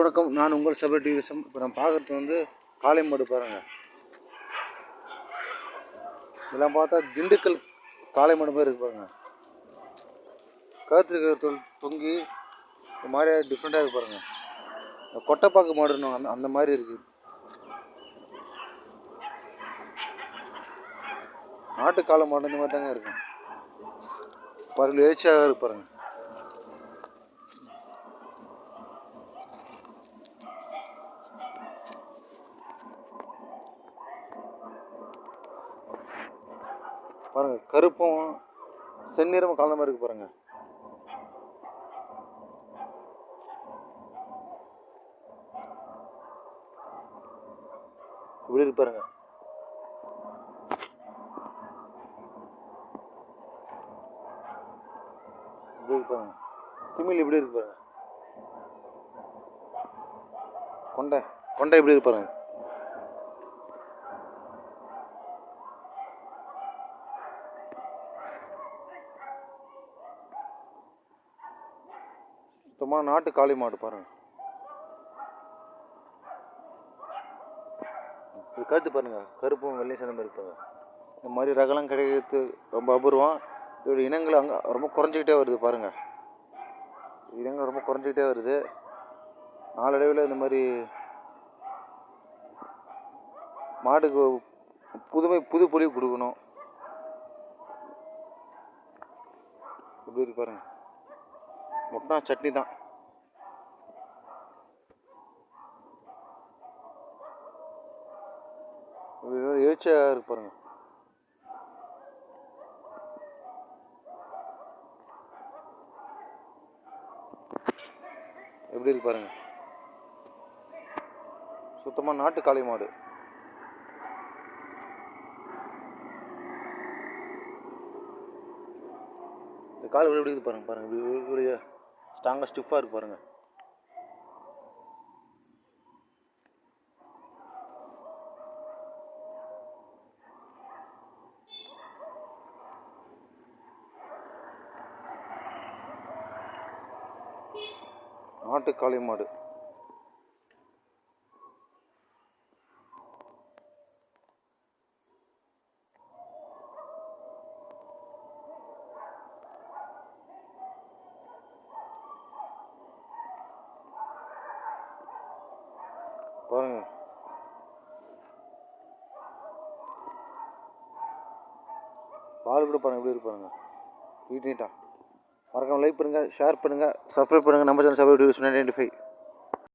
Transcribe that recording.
வணக்கம். நான் உங்கள் சபை டூரிசம் இப்போ நான் பார்க்குறது வந்து காளை மாடு இதெல்லாம் பார்த்தா திண்டுக்கல் காளை மாடு மாதிரி இருக்கு பாருங்க. கழுத்து தொல் தொங்கி இந்த மாதிரி டிஃப்ரெண்ட்டாக இருக்கு பாருங்கள் இந்த கொட்டைப்பாக்கு மாடுன்னு அந்த அந்த மாதிரி இருக்குது நாட்டு காளை மாடு இந்த மாதிரி தாங்க இருக்கும் பாருங்கள் எழுச்சியாக இருக்கு பாருங்கள் பாருங்க கருப்பும் செந்நிறமும் கலந்த மாதிரி இருக்கு பாருங்க. இப்படி இருக்கு பாருங்க. இப்படி இருக்கு பாருங்க. திமில் இப்படி இருக்கு பாருங்கள் கொண்டை கொண்டை இப்படி இருப்பாருங்க சுத்தமாக நாட்டு காளை மாடு பாருங்க. இது கருத்து பாருங்க. கருப்பும் வெள்ளையும் சேர்ந்த மாதிரி இருப்பாங்க. இந்த மாதிரி ரகலாம் கிடைக்கிறது ரொம்ப அபூர்வம். இதோட இனங்கள் அங்கே ரொம்ப குறைஞ்சிக்கிட்டே வருது பாருங்க. இனங்கள் ரொம்ப குறைஞ்சிக்கிட்டே வருது. நாளடைவில் இந்த மாதிரி மாடுக்கு புதுமை புது பொலிவு கொடுக்கணும். எப்படி இருக்கு பாருங்க. முட்டா சட்னி தான். எழுச்சியாக இருக்கு பாருங்க. எப்படி இருக்கு பாருங்க. சுத்தமாக நாட்டு காளை மாடு. இந்த கால் எப்படி எப்படி இருக்கு பாருங்க பாருங்க. இப்படி இப்படி ஸ்ட்ராங்காக ஸ்டிஃபாக இருக்கு பாருங்க. நாட்டு காளை மாடு. பாருங்க. பால் கூட பாருங்கள் எப்படி இருக்கு பாருங்க. நீட் நீட்டா மறக்காம லைக் பண்ணுங்கள் ஷேர் பண்ணுங்கள் சப்ஸ்கிரைப் பண்ணுங்க. நம்ம சேனல் சப்ஸ்கிரைப் நைன்டி ஃபைவ்